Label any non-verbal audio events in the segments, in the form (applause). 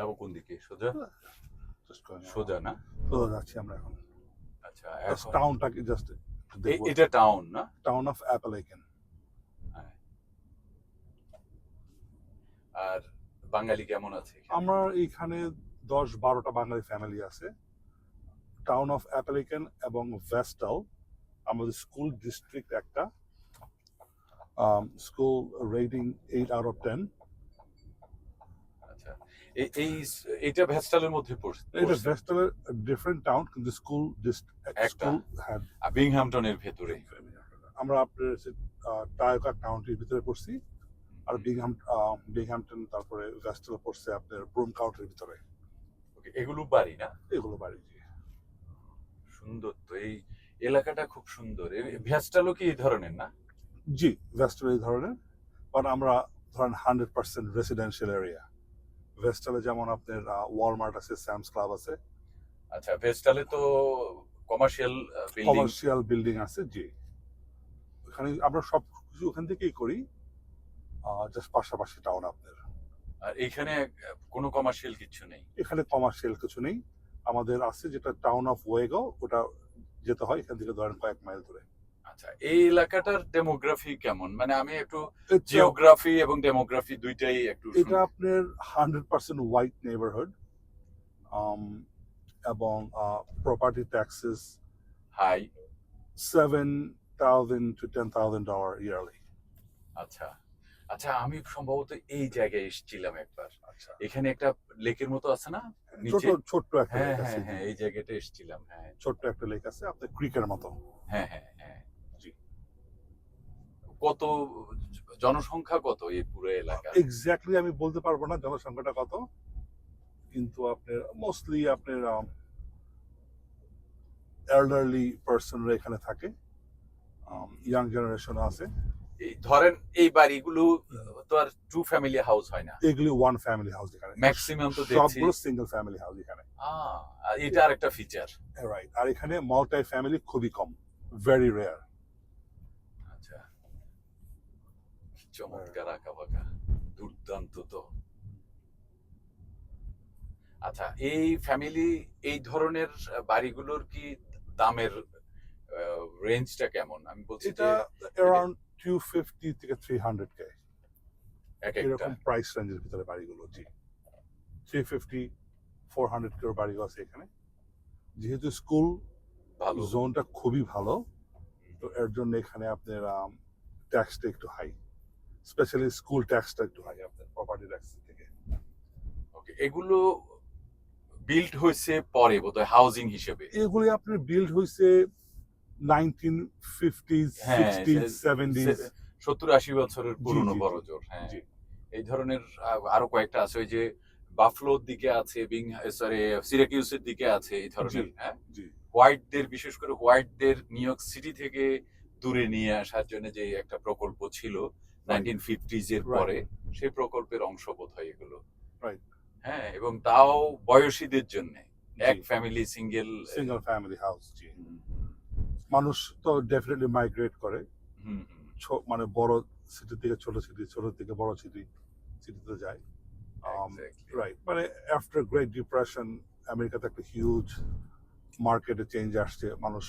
যাব কোন দিকে? সোজা? সোজা। না? সোজা যাচ্ছি আমরা এখন। আচ্ছা এখন- টাউনটাকে জাস্ট এটা টাউন না? টাউন অফ অ্যাপেলেকেন আর বাঙালি কেমন আছে এখানে? আমরা এইখানে দশ বারোটা বাঙালি ফ্যামিলি আছে। টাউন অফ অ্যাপেলিকেন এবং ভেস্টাল আমাদের স্কুল ডিস্ট্রিক্ট একটা। School rating eight out of ten এই এটা ভেস্টালের মধ্যে পড়ছে এটা ভেস্টালের ডিফারেন্ট টাউন কিন্তু স্কুল। স্কুল আর ভেতরে। আমরা আপনার টায়োকা কাউন্টির ভিতরে পড়ছি আর বিংহাম বিংহামটন তারপরে ভেস্টাল পড়ছে আপনার ব্রুম কাউন্টির ভিতরে। এগুলো বাড়ি না? এগুলো বাড়ি জি। সুন্দর তো এই এলাকাটা খুব সুন্দর। ভেস্টালও কি এই ধরনের না? জি ভেস্টাল এই ধরনের বাট আমরা ধরেন হান্ড্রেড পার্সেন্ট রেসিডেন্সিয়াল এরিয়া ভেস্টালে যেমন আপনার ওয়ালমার্ট আছে স্যামস ক্লাব আছে। আচ্ছা ভেস্টালে তো কমার্শিয়াল বিল্ডিং কমার্শিয়াল বিল্ডিং আছে জি। ওখানে আমরা সব কিছু ওখান থেকেই করি। জাস্ট পাশাপাশি টাউন আপনার। আর এইখানে কোনো কমার্শিয়াল কিছু নেই? এখানে কমার্শিয়াল কিছু নেই। আমাদের আছে যেটা টাউন অফ ওয়েগো ওটা যেতে হয় এখান থেকে ধরেন কয়েক মাইল দূরে। আচ্ছা এই এলাকাটার ডেমোগ্রাফি কেমন? মানে আমি একটু জিওগ্রাফি এবং ডেমোগ্রাফি দুইটাই একটু এটা আপনার হান্ড্রেড পার্সেন্ট হোয়াইট নেবারহুড এবং property taxes high seven thousand to ten thousand dollar yearly আচ্ছা আচ্ছা আমি সম্ভবত এই জায়গায় এসেছিলাম একবার। আচ্ছা। এখানে একটা লেকের মতো আছে না? নিচে? ছোট্ট একটা হ্যাঁ হ্যাঁ হ্যাঁ এই জায়গাটা এসেছিলাম হ্যাঁ। ছোট্ট একটা লেক আছে আপনার ক্রিকের মতো। হ্যাঁ হ্যাঁ। কত জনসংখ্যা কত এই পুরো এলাকা এক্স্যাক্টলি আমি বলতে পারব না জনসংখ্যাটা কত কিন্তু আপনার মোস্টলি আপনার এল্ডারলি পার্সনরা এখানে থাকে ইয়াং জেনারেশন আছে। এই ধরেন এই বাড়িগুলো তো আর টু ফ্যামিলি হাউস হয় না। এগুলি ওয়ান ফ্যামিলি হাউস এখানে। ম্যাক্সিমাম তো দেখছি। সবগুলো সিঙ্গেল ফ্যামিলি হাউস এখানে। এটা আর একটা ফিচার রাইট আর এখানে মাল্টি ফ্যামিলি খুবই কম ভেরি রেয়ার আচ্ছা কি চমৎকার আঁকা বাঁকা দুর্দান্ত তো আচ্ছা এই ফ্যামিলি এই ধরনের বাড়িগুলোর কি দামের রেঞ্জটা কেমন? আমি বলছি এটা অ্যারাউন্ড টু ফিফটি থেকে থ্রি হান্ড্রেড কে এক একটা। এরকম প্রাইস রেঞ্জের ভিতরে বাড়িগুলো জি। থ্রি ফিফটি ফোর হান্ড্রেড কের বাড়িগুলো আছে এখানে। যেহেতু স্কুল ভালো। জোনটা খুবই ভালো তো এর জন্য এখানে আপনার ট্যাক্সটা একটু হাই স্পেশালি স্কুল ট্যাক্সটা একটু হাই আপনার প্রপার্টি ট্যাক্স থেকে। ওকে এগুলো বিল্ড হয়েছে পরে বোধহয় হাউজিং হিসেবে। এগুলি আপনার বিল্ড হয়েছে নাইনটিন ফিফটিজ সিক্সটিজ সেভেন্টিজ সত্তর আশি বছরের পুরনো। বড় জোর হ্যাঁ। এই ধরনের আরও কয়েকটা আছে ওই যে বাফলোর দিকে আছে বিং সরি সিরাকিউসের দিকে আছে এই ধরনের হ্যাঁ। হোয়াইটদের বিশেষ করে হোয়াইটদের নিউ ইয়র্ক সিটি থেকে দূরে নিয়ে আসার জন্য যে একটা প্রকল্প ছিল নাইনটিন ফিফটিজ এর. পরে সেই প্রকল্পের অংশ বোধ হয় এগুলো. হ্যাঁ এবং তাও বয়সীদের জন্য। এক family single single family house জি। মানুষ তো ডেফিনেটলি মাইগ্রেট করে। মানে বড় সিটি থেকে ছোট সিটি ছোট থেকে বড় সিটি সিটিতে যায়। রাইট মানে আফটার গ্রেট ডিপ্রেশন আমেরিকাতে একটা হিউজ মার্কেটে চেঞ্জ আসছে। মানুষ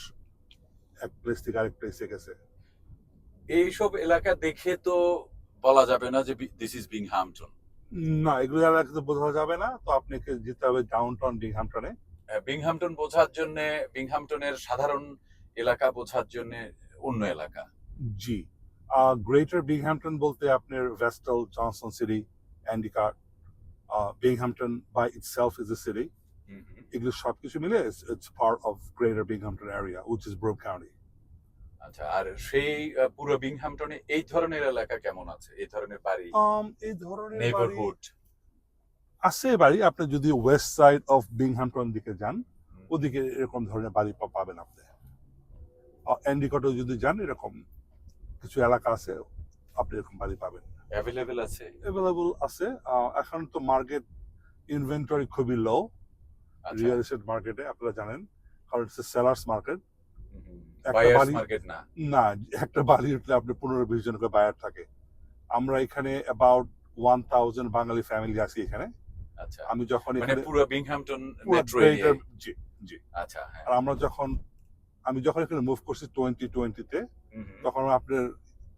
এক প্লেস থেকে আরেক প্লেসে গেছে। এইসব এলাকা দেখে তো বলা যাবে না যে দিস ইজ বিং হামটন না এগুলো এলাকাতে বোঝা যাবে না। তো আপনাকে যেতে হবে ডাউন টাউন বিংহামটনে বিংহামটন বোঝার জন্য বিংহামটনের সাধারণ এলাকা বোঝার জন্য অন্য এলাকা। জি। গ্রেটার বিংহামটন বলতে আপনার Vestal Johnson City Endicott Binghamton by itself is a city এগুলো সবকিছু মিলে it's part of greater Binghamton area which is Broome County আচ্ছা আর সেই পুরো বিংহামটনে এই ধরনের এলাকা কেমন আছে? এই ধরনের বাড়ি? Um, এই ধরনের বাড়ি নেইবারহুড আছে বাড়ি। আপনি যদি ওয়েস্ট সাইড অফ বিংহামটন দিকে যান ওদিকে এরকম ধরনের বাড়ি পাবেন আপনি। অ্যান্ডিকটে যদি যান এরকম কিছু এলাকা আছে আপনি এরকম বাড়ি পাবেন। অ্যাভেলেবেল আছে? অ্যাভেলেবল আছে। এখন তো মার্কেট ইনভেন্টরি খুবই লো রিয়েল এস্টেট মার্কেটে আপনারা জানেন কারণ সেলার্স মার্কেট একটা বাড়ি- না একটা বাড়ি উঠলে আপনি পনেরো বিশ জন করে বায়ার থাকে। আমরা এখানে about one thousand Bangali family আছি এখানে। আচ্ছা। আমি যখন মানে এখানে পুরো বিংহামটন greater- জি আচ্ছা হ্যাঁ। আর আমরা যখন আমি যখন এখানে মুভ করছি টোয়েন্টি টোয়েন্টিতে। তখন আপনার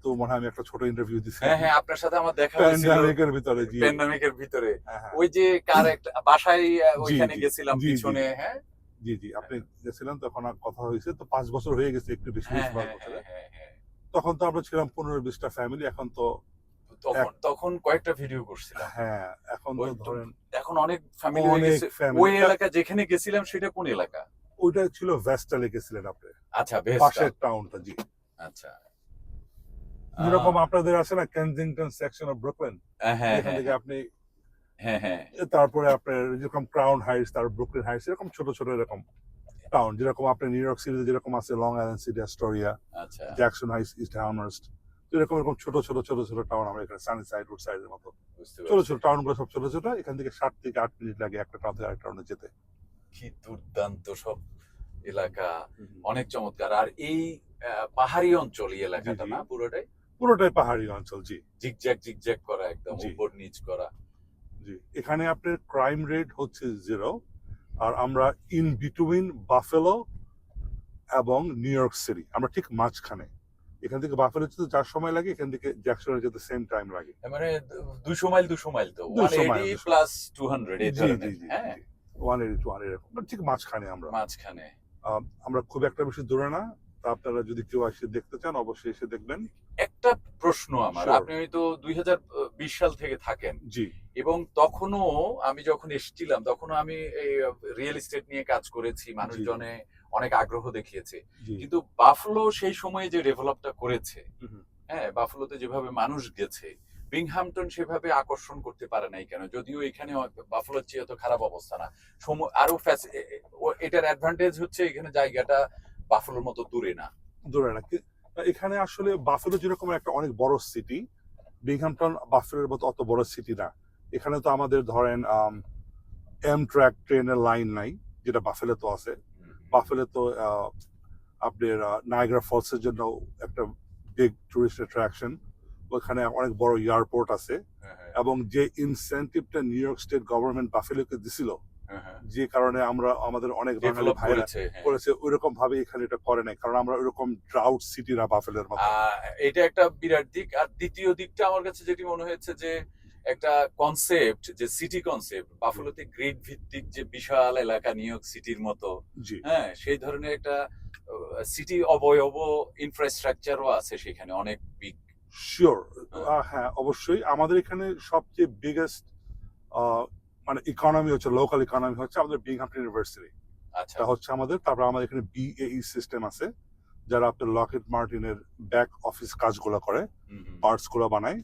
তো মনে হয় আমি একটা ছোট ইন্টারভিউ দিচ্ছি হ্যাঁ হ্যাঁ আপনার সাথে আমার দেখা হয়েছিল। প্যান্ডামিকের ভিতরে জি। প্যান্ডামিকের ভিতরে। হ্যাঁ, হ্যাঁ। ওই যে কার একটা বাসায় ওইখানে গেছিলাম জি, জি। পিছনে হ্যাঁ? জি জি আপনি গেছিলেন তখন কথা হয়েছে তো পাঁচ বছর হয়ে গেছে একটু বেশি হ্যাঁ পাঁচ হ্যাঁ বছরে। হ্যাঁ, হ্যাঁ, হ্যাঁ। তখন তো আমরা ছিলাম পনেরো বিশটা ফ্যামিলি এখন তো তখন তখন কয়েকটা ভিডিও করছিলাম। হ্যাঁ এখন তো ধরেন এখন অনেক ফ্যামিলি হয়ে গেছে। ওই এলাকা যেখানে গেছিলাম সেটা কোন এলাকা? ওইটা ছিল ভেস্টালে গেছিলেন আপনি। আচ্ছা পাশের টাউনটা জি। আচ্ছা। যেরকম আপনাদের আছে না কেনজিংটন সেকশন অফ ব্রুকলিন হ্যাঁ হ্যাঁ এখান থেকে আপনি হ্যাঁ হ্যাঁ। তারপরে আপনার যেরকম ক্রাউন হাইটস তার ব্রুকলিন হাইটস এরকম ছোট ছোট এরকম টাউন যেরকম আপনি নিউ ইয়র্ক সিটিতে যেরকম আছে লং আইল্যান্ড সিটি অ্যাস্টোরিয়া আচ্ছা। জ্যাকসন হাইটস ইস্ট হার্মার্স্ট এরকম এরকম ছোট ছোট ছোট ছোট টাউন আমরা এখানে সানি সাইড রোড সাইডের মতো ছোট ছোট টাউনগুলো সব ছোট ছোট এখান থেকে সাত থেকে আট মিনিট লাগে একটা টাউন থেকে আরেকটা টাউনে যেতে। কি দুর্দান্ত সব এলাকা অনেক চমৎকার। আর এই পাহাড়ি অঞ্চল এই এলাকাটা। না পুরোটাই? পুরোটাই পাহাড়ি অঞ্চল জি। জিগজ্যাগ জিগজ্যাগ করা একদম উপর নিচ করা। জি। এখানে আপনার ক্রাইম রেট হচ্ছে জিরো আর আমরা ইন বিটুইন বাফেলো এবং নিউ ইয়র্ক সিটি আমরা ঠিক মাঝখানে। এখান থেকে বাফেলো যেতে যার সময় লাগে এখান থেকে জ্যাকসনে যেতে সেম টাইম লাগে। মানে দুশো মাইল দুশো মাইল তো 200 one mile, plus two hundred জি জি জি হ্যাঁ? ওয়ান এইটি টু হান্ড্রেড ঠিক মাঝখানে আমরা। মাঝখানে। আমরা খুব একটা বেশি দূরে না তা আপনারা যদি কেউ এসে দেখতে চান অবশ্যই এসে দেখবেন। একটা প্রশ্ন আমার। Sure. আপনি হয়তো দুই হাজার বিশ সাল থেকে থাকেন। জি। এবং তখনও আমি যখন এসেছিলাম তখনও আমি রিয়েল এস্টেট নিয়ে কাজ করেছি মানুষজনে অনেক আগ্রহ দেখিয়েছে। জি। কিন্তু বাফলো সেই সময়ে যে ডেভেলপটা করেছে হুম। হ্যাঁ বাফলোতে যেভাবে মানুষ গেছে বিংহামটন সেভাবে আকর্ষণ করতে পারে নাই কেন? যদিও এখানে বাফলোর চেয়ে অত খারাপ অবস্থা না। সম- আরও ফ্যাস- এ- এ- ও- এটার অ্যাডভান্টেজ হচ্ছে এখানে জায়গাটা বাফলোর মতো দূরে না। দূরে না। এখানে আসলে বাফেলো যেরকম একটা অনেক বড় সিটি বিংহামটন বাফেলোর মতো অত বড় সিটি না। এখানে তো আমাদের ধরেন এম ট্র্যাক ট্রেনের লাইন নাই যেটা বাফেলে তো আছে বাফেলে তো আপনার নাইগ্রা ফলসের জন্য একটা বিগ টুরিস্ট অ্যাট্রাকশন ওখানে অনেক বড় এয়ারপোর্ট আছে। হ্যাঁ, হ্যাঁ, এবং যে ইনসেন্টিভটা নিউ ইয়র্ক স্টেট গভর্নমেন্ট বাফেলোকে দিছিল। যে কারণে আমরা আমাদের অনেক বাঙালি ভাইরা করেছে হ্যাঁ। ওইরকম ভাবে এখানে এটা করে নাই। কারণ আমরা ওইরকম ড্রাউট সিটি না বাফেলের মতো। এটা একটা বিরাট দিক। আর দ্বিতীয় দিকটা আমার কাছে যেটি মনে হয়েছে যে একটা কনসেপ্ট যে সিটি কনসেপ্ট বাফলোতে গ্রিড ভিত্তিক যে বিশাল এলাকা নিউ ইয়র্ক সিটির মতো হ্যাঁ সেই ধরনের একটা সিটি অবয়ব ইনফ্রাস্ট্রাকচারও আছে সেখানে অনেক বিগ শিওর হ্যাঁ। অবশ্যই। আমাদের এখানে সবচেয়ে বিগেস্ট মানে ইকোনমি হচ্ছে লোকাল ইকোনমি হচ্ছে আমাদের বিংহামটন ইউনিভার্সিটি আচ্ছা। হচ্ছে আমাদের তারপর আমাদের এখানে বিএই সিস্টেম আছে যারা আপনার লকেট মার্টিনের ব্যাক অফিস কাজগুলো করে পার্টসগুলো বানায়।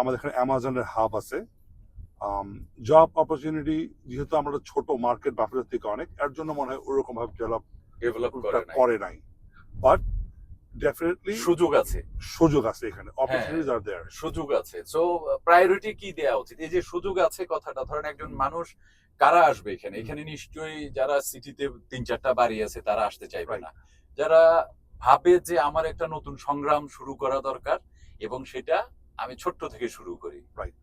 আমাদের এখানে অ্যামাজনের হাব আছে। জব অপরচুনিটি যেহেতু আমরা ছোট মার্কেট বাফেলের থেকে অনেক এর জন্য মনে হয় ওরকম ভাবে ডেভেলপ করে নাই। বাট ডেফিনেটলি সুযোগ আছে। সুযোগ আছে এখানে অপরচুনিটিজ আর দেয়ার সুযোগ আছে। সো প্রায়োরিটি কি দেওয়া উচিত? এই যে সুযোগ আছে কথাটা ধরেন একজন মানুষ কারা আসবে এখানে? এখানে নিশ্চয়ই যারা সিটিতে তিন চারটা বাড়ি আছে তারা আসতে চাইবে না। যারা ভাবে যে আমার একটা নতুন সংগ্রাম শুরু করা দরকার এবং সেটা আমি ছোট্ট থেকে শুরু করি.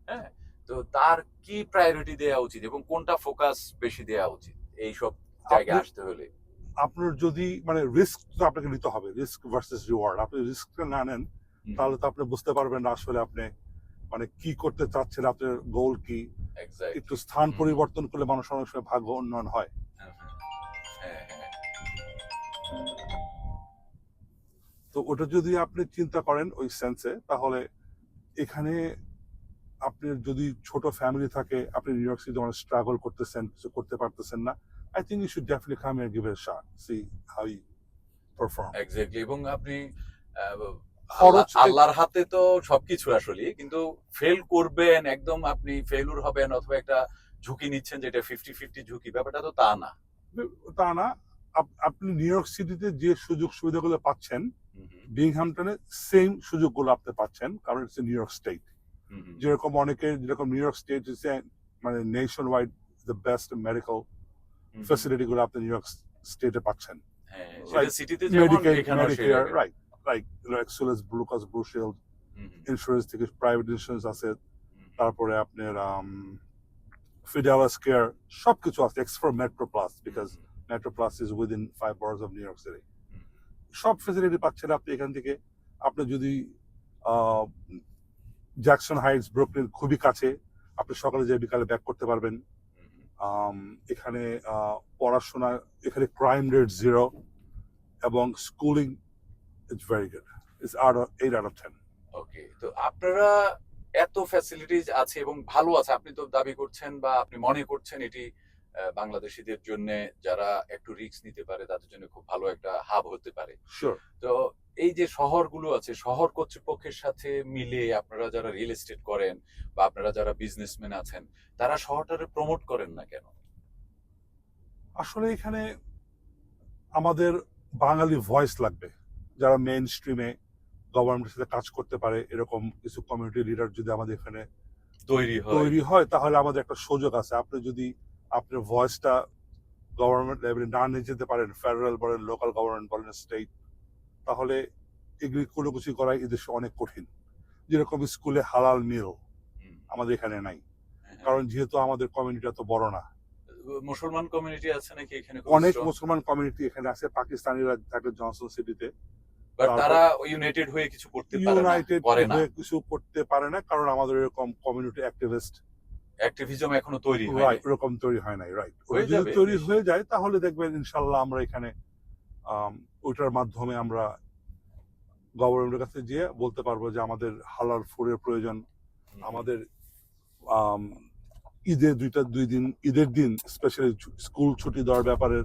হ্যাঁ? তো তার কি প্রায়োরিটি দেওয়া উচিত এবং কোনটা ফোকাস বেশি দেওয়া উচিত? এই সব জায়গায় আসতে হলে। আপনার যদি মানে রিস্ক তো আপনাকে নিতে হবে রিস্ক ভার্সেস রিওয়ার্ড আপনি রিস্কটা না নেন তাহলে তো আপনি বুঝতে পারবেন না আসলে আপনি মানে কি করতে চাচ্ছেন আপনার গোল কি। একটু স্থান পরিবর্তন করলে মানুষ অনেক সময় ভাগ্য উন্নয়ন হয়। হ্যাঁ, হ্যাঁ, হ্যাঁ। তো ওটা যদি আপনি চিন্তা করেন ওই সেন্সে তাহলে এখানে আপনি যদি ছোট ফ্যামিলি থাকে আপনি নিউ ইয়র্ক সিটি অনেক স্ট্রাগল করতেছেন কিছু করতে পারতেছেন না। I think you should definitely come and give a shot see how you perform exactly এবং আপনি আহ, খরচ- আল্লাহ- আল্লাহর হাতে তো সবকিছু আসলে কিন্তু ফেল করবেন একদম আপনি ফেলুর হবেন অথবা একটা ঝুঁকি নিচ্ছেন যেটা ফিফটি ফিফটি ঝুঁকি ব্যাপারটা তো তা না তা না আপ- আপনি নিউ ইয়র্ক সিটিতে যে সুযোগ সুবিধাগুলো পাচ্ছেন হুম, হুম, বিংহামটনে সেম সুযোগগুলো আপনি পাচ্ছেন কারণ ইটস নিউ ইয়র্ক স্টেট। যেরকম অনেকে যেরকম নিউ ইয়র্ক স্টেট হচ্ছে মানে nationwide the best medical. Facility গুলো আপনি নিউ ইয়র্ক স্টেটে পাচ্ছেন। Right like Excellus Blue Cross Blue Shield hmm, hmm, insurance থেকে প্রাইভেট ইন্স্যুরেন্স আছে তারপরে আপনার ফিডেলাস কেয়ার সবকিছু আছে except for Metro Plus because Metro Plus is within five hours of New York City সব facility পাচ্ছেন আপনি এখান থেকে। আপনি যদি জ্যাকসন হাইটস ব্রুকলিন খুবই কাছে আপনি সকালে যে বিকালে ব্যাক করতে পারবেন। এখানে পড়াশোনা এখানে ক্রাইম রেট জিরো এবং schooling it's very good it's out of eight out of ten okay তো আপনারা এত ফ্যাসিলিটিজ আছে এবং ভালো আছে। আপনি তো দাবি করছেন বা আপনি মনে করছেন এটি বাংলাদেশিদের জন্য যারা একটু রিস্ক নিতে পারে তাদের জন্য খুব ভালো একটা হাব হতে পারে। তো এই যে শহরগুলো আছে শহর কর্তৃপক্ষের সাথে মিলে আপনারা যারা রিয়েল এস্টেট করেন বা আপনারা যারা বিজনেসম্যান আছেন তারা শহরটারে প্রমোট করেন না কেন? আসলে এখানে আমাদের বাঙালি ভয়েস লাগবে। যারা মেন স্ট্রিমে গভর্নমেন্টের সাথে কাজ করতে পারে এরকম কিছু কমিউনিটি লিডার যদি আমাদের এখানে তৈরি হয়। তৈরি হয় তাহলে আমাদের একটা সুযোগ আছে। আপনি যদি আপনার ভয়েসটা গভর্নমেন্ট লেভেলে না নিয়ে যেতে পারেন ফেডারেল বলেন লোকাল গভর্নমেন্ট বলেন স্টেট তাহলে এগুলি কোনো কিছু করা এই দেশে অনেক কঠিন। যেরকম স্কুলে হালাল মিল আমাদের এখানে নাই। হ্যাঁ। কারণ যেহেতু আমাদের কমিউনিটি এত বড় না। মুসলমান কমিউনিটি আছে নাকি এখানে অনেক মুসলমান কমিউনিটি এখানে আছে পাকিস্তানিরা থাকে জনসন সিটিতে তারা ইউনাইটেড হয়ে কিছু করতে পারে না ইউনাইটেড হয়ে কিছু করতে পারে না কারণ আমাদের এরকম কমিউনিটি অ্যাক্টিভিস্ট অ্যাক্টিভিজম এখনও তৈরি হয় ওরকম তৈরি হয় নাই রাইট যদি তৈরি হয়ে যায় তাহলে দেখবেন ইনশাল্লাহ আমরা এখানে ওইটার মাধ্যমে আমরা গভর্নমেন্টের কাছে গিয়ে বলতে পারব যে আমাদের হালাল ফুডের প্রয়োজন আমাদের আম, ঈদে দুইটা দুই দিন ঈদের দিন স্পেশালি স্কুল ছুটি দেওয়ার ব্যাপারে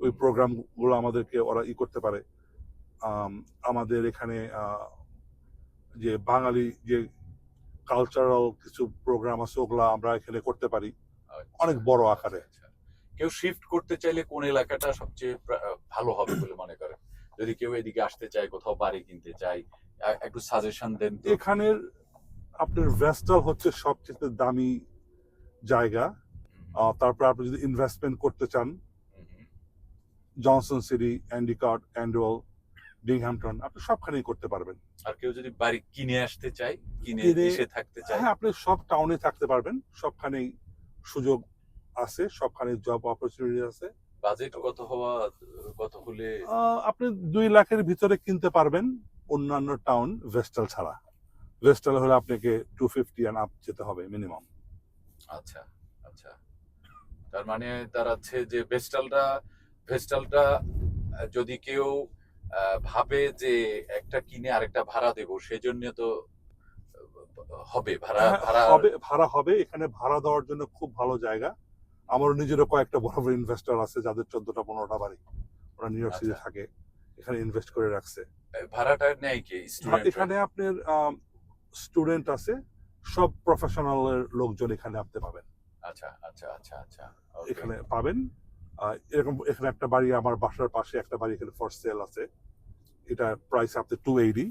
ওই প্রোগ্রামগুলো আমাদেরকে ওরা ই করতে পারে। আমাদের এখানে যে বাঙালি যে কালচারাল কিছু প্রোগ্রাম আছে ওগুলা আমরা এখানে করতে পারি। আচ্ছা, অনেক বড় আকারে। কেউ শিফট করতে চাইলে কোন এলাকাটা সবচেয়ে ভালো হবে বলে মনে করেন যদি কেউ এদিকে আসতে চায় কোথাও বাড়ি কিনতে চায় একটু সাজেশন দেন এখানের আপনার ভেস্টাল হচ্ছে সবচেয়ে দামি জায়গা। তারপর আপনি যদি ইনভেস্টমেন্ট করতে চান। জনসন সিটি অ্যান্ডিকার্ট অ্যান্ডওয়াল ডিংহ্যাম্পটন আপনি সবখানেই করতে পারবেন। আর কেউ যদি বাড়ি কিনে আসতে চায় কিনে কিনে- এসে থাকতে চায়। হ্যাঁ আপনি সব টাউনে থাকতে পারবেন সবখানেই সুযোগ আছে সবখানে জব অপরচুনিটি আছে। বাজেট কত হওয়া কত হলে? আপনি দুই লাখের ভিতরে কিনতে পারবেন অন্যান্য টাউন ভেস্টাল ছাড়া। ভেস্টাল হলে আপনাকে টু ফিফটি অ্যান্ড আপ যেতে হবে মিনিমাম আচ্ছা আচ্ছা। তার মানে তার আছে যে ভেস্টালটা ভেস্টালটা যদি কেউ ভাবে যে একটা কিনে আরেকটা ভাড়া দেবো সেজন্য তো হবে। ভাড়া ভাড়া হ্যাঁ, হবে ভাড়া হবে। এখানে ভাড়া দেওয়ার জন্য খুব ভালো জায়গা। আমার নিজেরও কয়েকটা বড় বড় ইনভেস্টর আছে যাদের চোদ্দটা পনেরোটা বাড়ি। ওরা নিউ ইয়র্ক সিটি আচ্ছা। থাকে এখানে ইনভেস্ট করে রাখছে। ভাড়াটা নেয় কি? এখানে আপনার স্টুডেন্ট আছে সব প্রফেশনালের লোকজন এখানে আপনি পাবেন। আচ্ছা আচ্ছা আচ্ছা আচ্ছা এখানে পাবেন। এরকম এখানে একটা বাড়ি আমার বাসার পাশে একটা বাড়ি এখানে ফর সেল আছে। এটা প্রাইস আপনি টু এইটি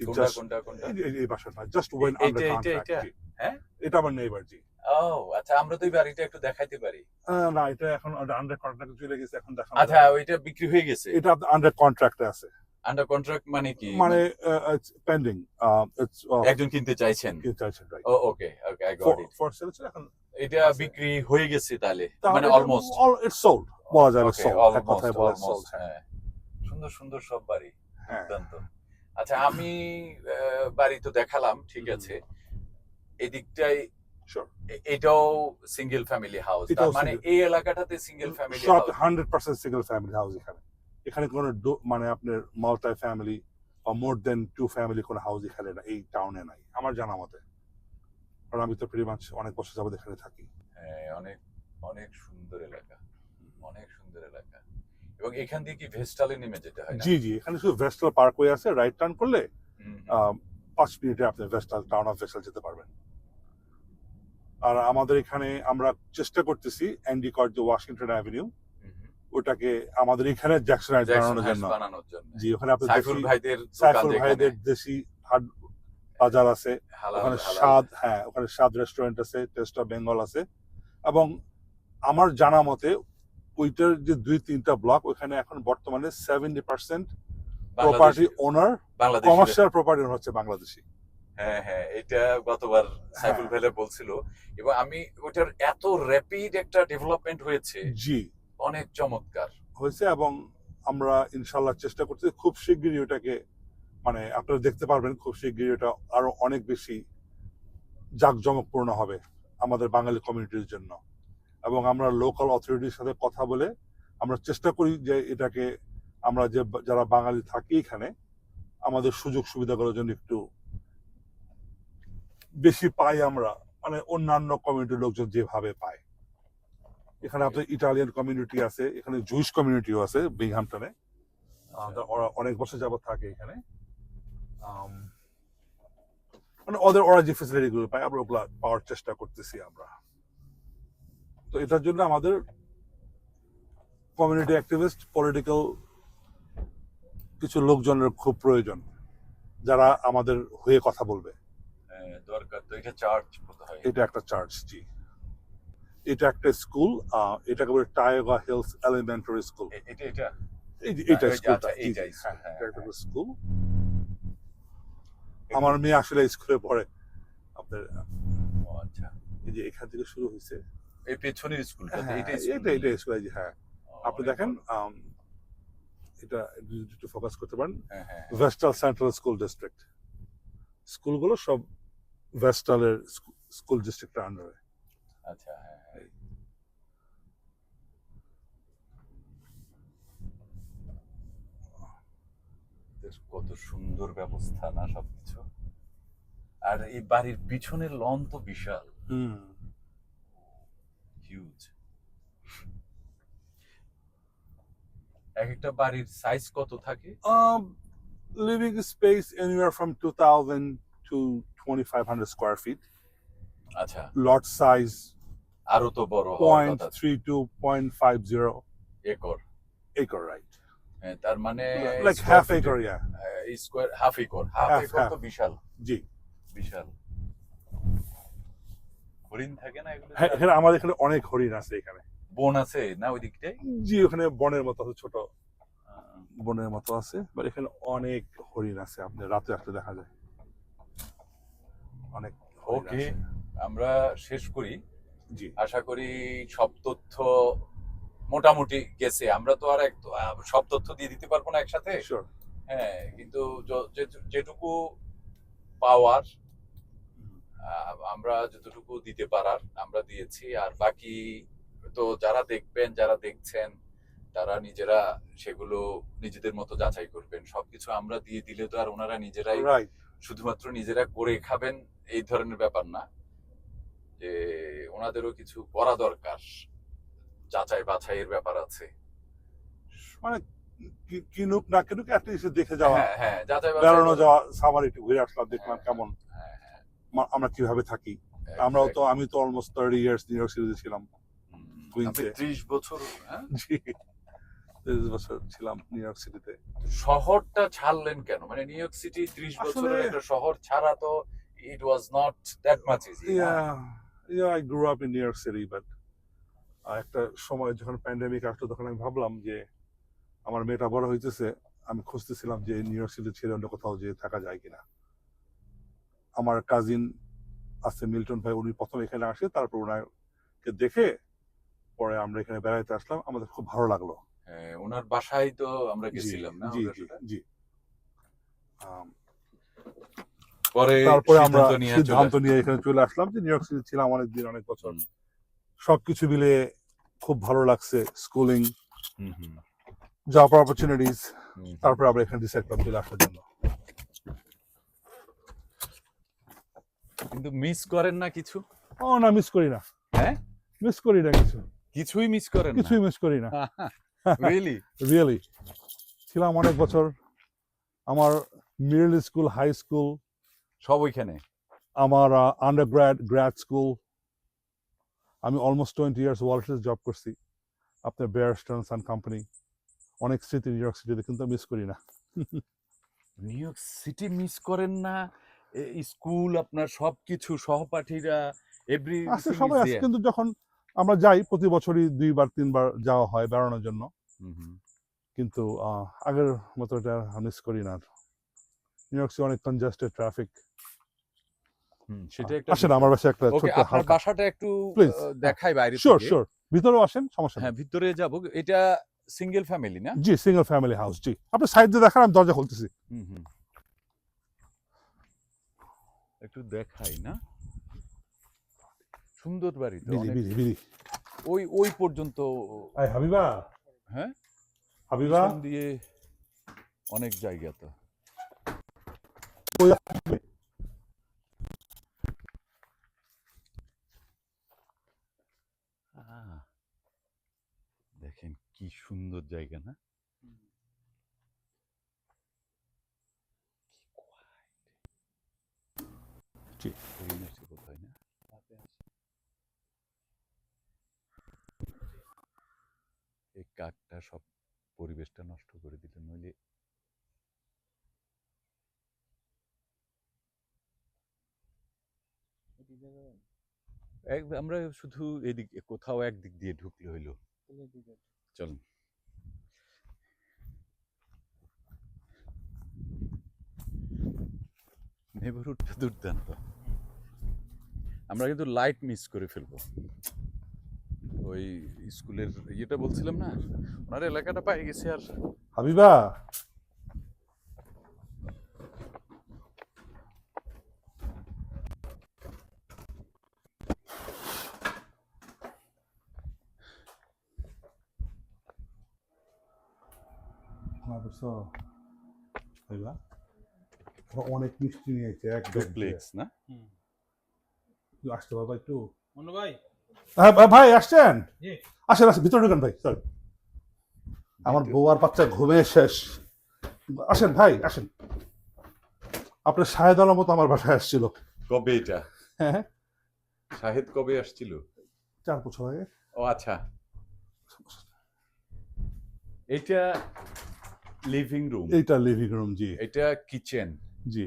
এই বাসাটা জাস্ট ওয়েন আন্ডার কন্ট্রাক্ট? এটা আমার নেইবার জি। ও আচ্ছা আমরা তো এই বাড়িটা একটু দেখাইতে পারি। না এটা এখন আন্ডার কন্ট্রাক্ট চলে গেছে এখন দেখা আচ্ছা ওইটা বিক্রি হয়ে গেছে? এটা আন্ডার কন্ট্রাক্টে আছে। আন্ডার কন্ট্রাক্ট মানে কি? মানে পেন্ডিং ইটস একজন কিনতে চাইছেন? চাইছেন ও okay okay I got it for sale এখন এটা বিক্রি হয়ে গেছে তাহলে? মানে অলমোস্ট ইটস সোল্ড বলা যায় সোল্ড কথায় বলা সোল্ড হ্যাঁ। সুন্দর সুন্দর সব বাড়ি হ্যাঁ। দুর্দান্ত। আচ্ছা আমি বাড়ি তো দেখালাম ঠিক আছে। এদিকটাই এটাও সিঙ্গেল ফ্যামিলি হাউস মানে এই এলাকাটাতে সিঙ্গেল ফ্যামিলি সব hundred percent single family house এখানে। এখানে কোনো মানে আপনার মাল্টি ফ্যামিলি বা মোর দেন টু ফ্যামিলি কোনো হাউস এখানে না এই টাউনে নাই আমার জানা মতে। কারণ আমি তো মাছ অনেক বছর যাবত এখানে থাকি। হ্যাঁ অনেক অনেক সুন্দর এলাকা। অনেক সুন্দর এলাকা। এবং এখান দিয়ে কি ভেস্টালে নেমে যেতে হয় জি জি এখানে শুধু ভেস্টাল পার্কওয়ে আছে রাইট টার্ন করলে পাঁচ মিনিটে আপনি ভেস্টাল টাউন অফ ভেস্টাল যেতে পারবেন। আর আমাদের এখানে আমরা চেষ্টা করতেছি অ্যান্ডি কর্ড যে ওয়াশিংটন অ্যাভিনিউ। ওটাকে আমাদের এখানে জ্যাকসন হাইট বানানোর জন্য। জি ওখানে আপনি সাইফুল ভাইদের সাইফুল ভাইদের দেশি হাট বাজার আছে। ওখানে স্বাদ হ্যাঁ ওখানে স্বাদ রেস্টুরেন্ট আছে টেস্ট অফ বেঙ্গল আছে। এবং আমার জানা মতে ওইটার যে দুই তিনটা ব্লক ওখানে এখন বর্তমানে seventy percent property owner commercial property হচ্ছে বাংলাদেশি। হ্যাঁ হ্যাঁ এটা গতবার সাইফুল হ্যাঁ। ভাইলে বলছিল। এবং আমি ওটার এত র্যাপিড একটা ডেভেলপমেন্ট হয়েছে। জি। অনেক চমৎকার। হয়েছে এবং আমরা ইনশাল্লাহ চেষ্টা করছি খুব শিগগিরই ওটাকে মানে আপনারা দেখতে পারবেন খুব শিগগিরই ওটা আরও অনেক বেশি জাঁকজমকপূর্ণ হবে আমাদের বাঙালি কমিউনিটির জন্য। এবং আমরা লোকাল অথরিটির সাথে কথা বলে আমরা চেষ্টা করি যে এটাকে আমরা যে যারা বাঙালি থাকি এখানে আমাদের সুযোগ সুবিধাগুলোর জন্য একটু বেশি পাই আমরা। মানে অন্যান্য কমিউনিটির লোকজন যেভাবে পায়। এখানে আপনার ইটালিয়ান কমিউনিটি আছে এখানে জুইশ কমিউনিটিও আছে বিংহামটনে আহ, ওরা অনেক বছর যাবত থাকে এখানে। মানে ওদের ওরা যে ফেসিলিটি গুলো পায় আমরা ওগুলা পাওয়ার চেষ্টা করতেছি আমরা। তো এটার জন্য আমাদের কমিউনিটি অ্যাক্টিভিস্ট পলিটিক্যাল কিছু লোকজনের খুব প্রয়োজন যারা আমাদের হয়ে কথা বলবে। দরকার তো এটা হয়। এটা একটা চার্জ জি। এটা একটা স্কুল এটাকে বলে টায়োগা হিলস এলিমেন্টারি স্কুল এটা এটা এটা স্কুলটা স্কুল, হ্যাঁ, এটা একটা হ্যাঁ। স্কুল আমার মেয়ে আসলে স্কুলে পড়ে। আপনার আচ্ছা। এই যে এখান থেকে শুরু হয়েছে। এই পেছনের স্কুলটা হ্যাঁ, এটা এটা এটা স্কুল হ্যাঁ। আপনি দেখেন এটা একটু ফোকাস করতে পারেন। হ্যাঁ হ্যাঁ। সেন্ট্রাল স্কুল ডিস্ট্রিক্ট স্কুলগুলো সব ভেস্টালের স্কুল ডিস্ট্রিক্টের আন্ডারে আচ্ছা হ্যাঁ হ্যাঁ। কত সুন্দর ব্যবস্থা না সবকিছু? আর এই বাড়ির পিছনের লন তো বিশাল। হুম। হিউজ এক একটা বাড়ির সাইজ কত থাকে? Um, living space anywhere from 2,000 to 2,500 square feet. আচ্ছা। Lot size আরও তো বড় হওয়ার কথা। 0.32, 0.50 একর। acre, right? হ্যাঁ, তার মানে like half acre, yeah. Square half acre. Half acre তো. বিশাল। জি। বিশাল। হরিণ থাকে না এগুলো? হ্যাঁ, আমাদের এখানে অনেক হরিণ আছে এখানে। বন আছে না ওই দিকটায় জি ওখানে বনের মতো আছে ছোট বনের মতো আছে বাট এখানে অনেক হরিণ আছে আপনি রাতে রাতে দেখা যায়। অনেক ওকে আমরা শেষ করি। জি। আশা করি সব তথ্য মোটামুটি গেছে। আমরা তো আর এক সব তথ্য দিয়ে দিতে পারব না একসাথে? হ্যাঁ কিন্তু যেটুকু পাওয়ার আমরা যতটুকু দিতে পারার আমরা দিয়েছি। আর বাকি তো যারা দেখবেন যারা দেখছেন তারা নিজেরা সেগুলো নিজেদের মতো যাচাই করবেন। সবকিছু আমরা দিয়ে দিলে তো আর ওনারা নিজেরাই শুধুমাত্র নিজেরা করে খাবেন এই ধরনের ব্যাপার না। যে ওনাদেরও কিছু করা দরকার যাচাই বাছাইয়ের ব্যাপার আছে। মানে কি- কিনুক না কিনুক অ্যাটলিস্ট দেখে যাওয়া হ্যাঁ হ্যাঁ বেড়ানো যাওয়া সামার একটু ঘুরে আসলাম দেখলাম হ্যাঁ, কেমন হ্যাঁ, আমরা কীভাবে থাকি। আমরাও তো আমি তো almost thirty years New York সিটিতে ছিলাম। কুইন্সে। ত্রিশ বছর হ্যাঁ? জি। তিরিশ বছর ছিলাম নিউ ইয়র্ক সিটিতে শহরটা ছাড়লেন কেন? মানে নিউ ইয়র্ক সিটি ত্রিশ বছরের একটা শহর ছাড়া তো it was not that much easy Yeah, yeah, I grew up in New York City, but একটা সময় যখন প্যান্ডেমিক আসলো তখন আমি ভাবলাম যে আমার মেয়েটা বড় হইতেছে আমি খুঁজতেছিলাম যে নিউ ইয়র্ক সিটি ছেড়ে অন্য কোথাও যে থাকা যায় কিনা। আমার কাজিন আছে মিল্টন ভাই উনি প্রথম এখানে আসে তারপর ওনাকে দেখে পরে আমরা এখানে বেড়াইতে আসলাম আমাদের খুব ভালো লাগল। ওনার বাসায় তো আমরা গেছিলাম না জি জি পরে তারপরে আমরা সিদ্ধান্ত নিয়ে এখানে চলে আসলাম যে নিউ ইয়র্ক সিটি ছিলাম অনেক দিন অনেক বছর। সবকিছু মিলে খুব ভালো লাগছে স্কুলিং জব অপরচুনিটিস তারপরে আমরা এখানে ডিসাইড করলাম চলে আসার জন্য। কিন্তু মিস করেন না কিছু? ও না মিস করি না। হ্যাঁ? মিস করি না কিছু। কিছুই মিস করেন না? কিছুই মিস করি না। (laughs) রিয়েলি রিয়েলি (laughs) ছিলাম অনেক বছর আমার মিডল স্কুল হাই স্কুল সব ওইখানে? আমার আন্ডার গ্র্যাড স্কুল আমি almost twenty years world job করছি আপনার বেয়ার স্টার্নস অ্যান্ড কোম্পানি অনেক স্মৃতি নিউ ইয়র্ক সিটিতে কিন্তু মিস করি না। নিউ ইয়র্ক সিটি মিস করেন না স্কুল আপনার সবকিছু সহপাঠীরা এভরি আছে সবাই আছে কিন্তু যখন আমরা যাই প্রতি বছরই দুইবার তিনবার যাওয়া হয় বেড়ানোর জন্য। কিন্তু আগের মতো এটা মিস করি না নিউ ইয়র্ক অনেক কনজাস্টেড ট্রাফিক সেটা একটা আসেন আমার বাসায় একটা ওকে ছোট্ট আপনার বাসাটা একটু দেখাই বাইরে শিওর শিওর ভিতরেও আসেন সমস্যা হ্যাঁ ভিতরে যাব। এটা সিঙ্গেল ফ্যামিলি না? জি সিঙ্গেল ফ্যামিলি হাউস জি। আপনি সাইড দিয়ে দেখান আমি দরজা খুলতেছি। একটু দেখাই না? সুন্দর বাড়ি তো ওই ওই পর্যন্ত আই হাবিবা। হ্যাঁ? হাবিবা? দিয়ে অনেক জায়গা তো। দেখেন কি সুন্দর জায়গা না? জি। হরিণ আছে কোথায় না এই কাকটা সব পরিবেশটা নষ্ট করে দিল নইলে আমরা শুধু এদিক, কোথাও একদিক দিয়ে ঢুকলে হইল। চলুন। নেবারহুডটা দুর্দান্ত। আমরা কিন্তু লাইট মিস করে ফেলব। ওই স্কুলের ইয়েটা বলছিলাম না? ওনার এলাকাটা পাই গেছে আর হাবিবা! অনেক মিষ্টি নিয়েছে এক ব্যাগ না? আসতে পারবা একটু? মনু ভাই? ভাই- ভাই আসছেন? জি। আসেন আসেন ভিতরে ঢুকেন ভাই সরি আমার বউ আর বাচ্চা ঘুমে শেষ। আসেন ভাই আসেন। আপনার শাহেদ আলম মতো আমার বাসায় আসছিল। কবে এটা? হ্যাঁ শাহেদ কবে আসছিল? চার বছর আগে। ও আচ্ছা। এটা লিভিং রুম এইটা লিভিং রুম জি। এটা কিচেন জি।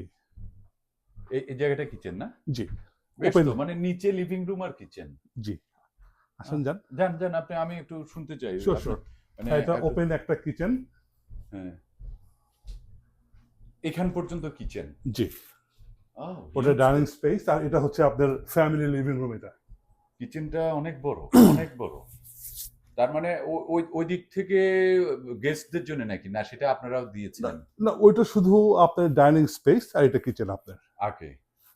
এই জায়গাটা কিচেন না? জি। মানে নিচে লিভিং রুম আর কিচেন জি। আসেন যান। জান জান আপনি আমি একটু শুনতে চাই। মানে এটা ওপেন একটা কিচেন হ্যাঁ। এখান পর্যন্ত কিচেন জি। ওটা ডাইনিং স্পেস আর এটা হচ্ছে আপনার ফ্যামিলি লিভিং রুম এটা। কিচেনটা অনেক বড় (coughs) অনেক বড়। তার মানে ওই ওই দিক থেকে গেস্টদের জন্য নাকি? না সেটা আপনারাও দিয়েছিলেন? না ওইটা শুধু আপনার ডাইনিং স্পেস আর এটা কিচেন আপনার। আগে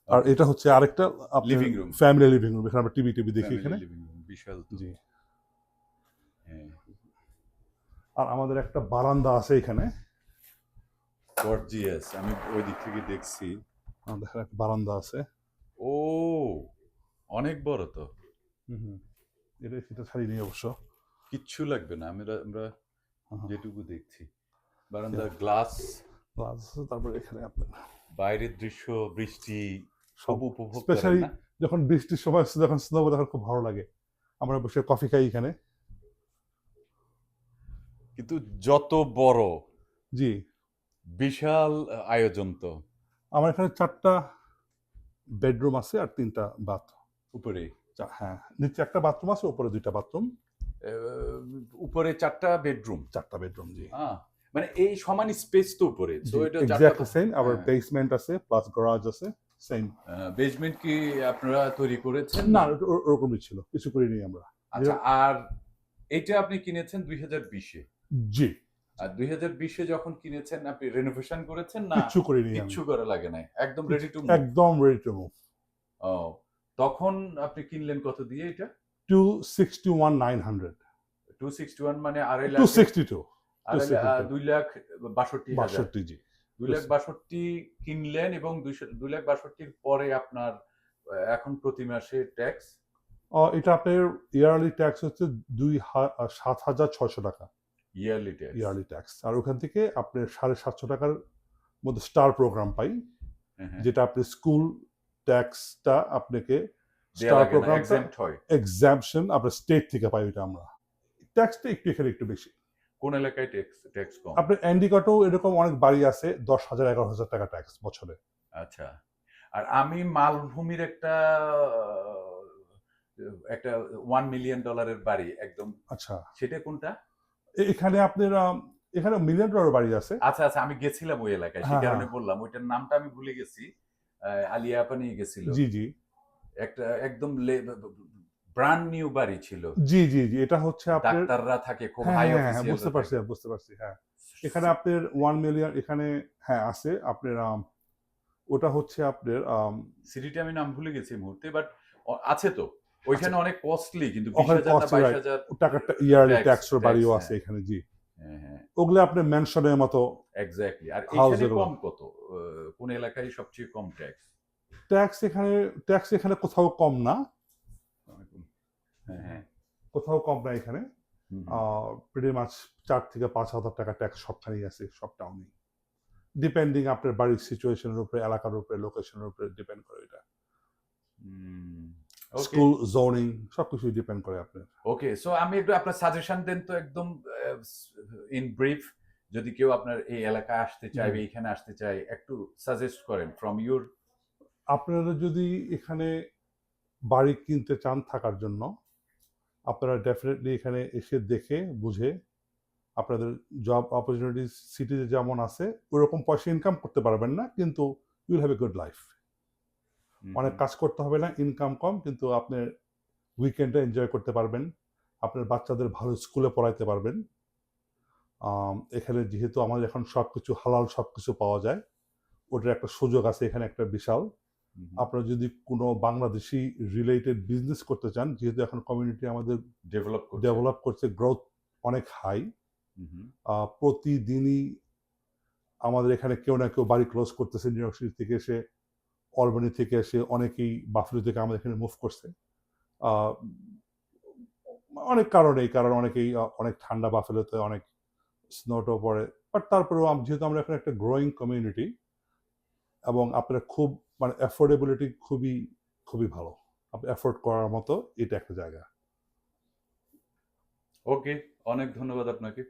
আর এটা হচ্ছে আরেকটা Living room. Family living room এখানে আমরা টিভি টিভি দেখি এখানে। লিভিং রুম বিশাল জি। হ্যাঁ। আর আমাদের একটা বারান্দা আছে এখানে। গর্জিয়াস আমি ওই দিক থেকে দেখছি। আমাদের একটা বারান্দা আছে। ও অনেক বড় তো। হুম এটা সেটা ছাড়িয়ে নিয়ে অবশ্য। কিচ্ছু লাগবে না আমরা আমরা যেটুকু দেখছি। বারান্দা গ্লাস Plus তারপরে এখানে আপনার। বাইরের দৃশ্য বৃষ্টি সব উপভোগ স্পেশালি যখন বৃষ্টির সময় যখন স্নো তখন খুব ভালো লাগে। আমরা বসে কফি খাই এখানে। কিন্তু যত বড় জি। বিশাল আয়োজন তো। আমার এখানে চারটা বেডরুম আছে আর তিনটা বাথ উপরে? হ্যাঁ। নিচে একটা বাথরুম আছে উপরে দুইটা বাথরুম উপরে চারটা বেডরুম চারটা বেডরুম জি। মানে এই সমান স্পেস তো উপরে তো এটা সেম আবার হ্যাঁ। বেসমেন্ট আছে প্লাস গরাজ আছে। সেম বেসমেন্ট কি আপনারা তৈরি করেছেন? না ওরকমই ছিল। কিছু করিনি আমরা। আচ্ছা আর এটা আপনি কিনেছেন দুই হাজার বিশে? জি। আর দুই হাজার বিশে যখন কিনেছেন আপনি রেনোভেশন করেছেন না? কিছু করিনি কিচ্ছু করা লাগে নাই। একদম রেডি টু একদম রেডি টু মুভ ও তখন আপনি কিনলেন কত দিয়ে এটা? Two sixty one nine hundred two sixty one মানে আড়াই টু লাখ সিক্সটি টু লা- 262 দুই লাখ বাষট্টি বাষট্টি জি। দুই লাখ বাষট্টি কিনলেন এবং দুই লাখ বাষট্টির পরে আপনার এখন প্রতি মাসে ট্যাক্স এটা আপনার ইয়ারলি ট্যাক্স হচ্ছে দুই সাত হাজার ছয়শো টাকা। ইয়ারলি ট্যাক্স ইয়ারলি ট্যাক্স আর ওখান থেকে আপনি সাড়ে সাতশো টাকার মধ্যে স্টার প্রোগ্রাম পাই যেটা আপনি স্কুল ট্যাক্সটা আপনাকে স্টার হয়। এক্সাম্পশন আপনার স্টেট থেকে পাই ওইটা আমরা। ট্যাক্সটা একটু এখানে একটু বেশি। কোন এলাকায় ট্যাক্স ট্যাক্স কম? আপনার অ্যান্ডিকাটেও এরকম অনেক বাড়ি আছে দশ হাজার এগারো হাজার টাকা ট্যাক্স বছরে। আচ্ছা। আর আমি মালভূমির একটা একটা ওয়ান মিলিয়ন ডলারের বাড়ি একদম। আচ্ছা। সেটা কোনটা? এখানে আপনার এখানে মিলিয়ন ডলার বাড়ি আছে। আচ্ছা আচ্ছা আমি গেছিলাম ওই এলাকায় সেই হ্যাঁ, কারণে হ্যাঁ। বললাম। ওইটার নামটা আমি ভুলে গেছি। আলিয়া আপা নিয়ে গেছিল। জি জি। একটা একদম ব্র্যান্ড নিউ বাড়ি ছিল। জি জি জি এটা হচ্ছে আপনার ডাক্তাররা থাকে খুব হ্যাঁ হাই হ্যাঁ, হ্যাঁ বুঝতে পারছি বুঝতে পারছি হ্যাঁ। এখানে আপনার ওয়ান মিলিয়ন এখানে হ্যাঁ আছে আপনার ওটা হচ্ছে আপনার সিটিটা আমি নাম ভুলে গেছি মুহূর্তে বাট আছে তো। ওইখানে অনেক কস্টলি কিন্তু টাকাটা ইয়ারলি Tax, ট্যাক্সের বাড়িও হ্যাঁ। আছে এখানে জি। হ্যাঁ হ্যাঁ। ওগুলো আপনার মেনশনের মতো এক্স্যাক্টলি আর এখানে কম কত? কোন এলাকায় সবচেয়ে কম ট্যাক্স ট্যাক্স এখানে ট্যাক্স এখানে কোথাও কম না। হ্যাঁ হ্যাঁ। কোথাও কম না এখানে। প্রিটি মাছ চার থেকে পাঁচ হাজার টাকা ট্যাক্স সবখানেই আছে সব টাউনে ডিপেন্ডিং আপনার বাড়ির সিচুয়েশনের উপরে এলাকার উপরে লোকেশনের উপরে ডিপেন্ড করে এটা। স্কুল জোনিং সবকিছু ডিপেন্ড করে আপনার। ওকে সো আমি একটু আপনার সাজেশন দেন তো একদম ইন ব্রিফ যদি কেউ আপনার এই এলাকায় আসতে চায় বা এখানে আসতে চায় একটু সাজেস্ট করেন ফ্রম ইউর আপনারা যদি এখানে বাড়ি কিনতে চান থাকার জন্য আপনারা ডেফিনেটলি এখানে এসে দেখে বুঝে আপনাদের জব অপরচুনিটি সিটিতে যেমন আছে ওরকম পয়সা ইনকাম করতে পারবেন না কিন্তু you'll have a good life অনেক কাজ করতে হবে না ইনকাম কম কিন্তু আপনি উইকেন্ডে এনজয় করতে পারবেন আপনার বাচ্চাদের ভালো স্কুলে পড়াইতে পারবেন। এখানে যেহেতু আমাদের এখন সব কিছু হালাল সব কিছু পাওয়া যায় ওটার একটা সুযোগ আছে এখানে একটা বিশাল। আপনারা যদি কোনো বাংলাদেশি রিলেটেড বিজনেস করতে চান যেহেতু এখন কমিউনিটি আমাদের ডেভেলপ ডেভেলপ করছে গ্রোথ অনেক হাই প্রতিদিনই আমাদের এখানে কেউ না কেউ বাড়ি ক্লোজ করতেছে নিউ ইয়র্ক সিটি থেকে এসে অলবানি থেকে এসে অনেকেই বাফলো থেকে আমাদের এখানে মুভ করছে। অনেক কারণে এই কারণে অনেকেই অনেক ঠান্ডা বাফেলোতে অনেক স্নোটো পড়ে। বাট তারপরেও যেহেতু আমরা এখানে একটা গ্রোয়িং কমিউনিটি এবং আপনারা খুব মানে অ্যাফোর্ডেবিলিটি খুবই খুবই ভালো। আপনি অ্যাফোর্ড করার মতো এটা একটা জায়গা। ওকে অনেক ধন্যবাদ আপনাকে.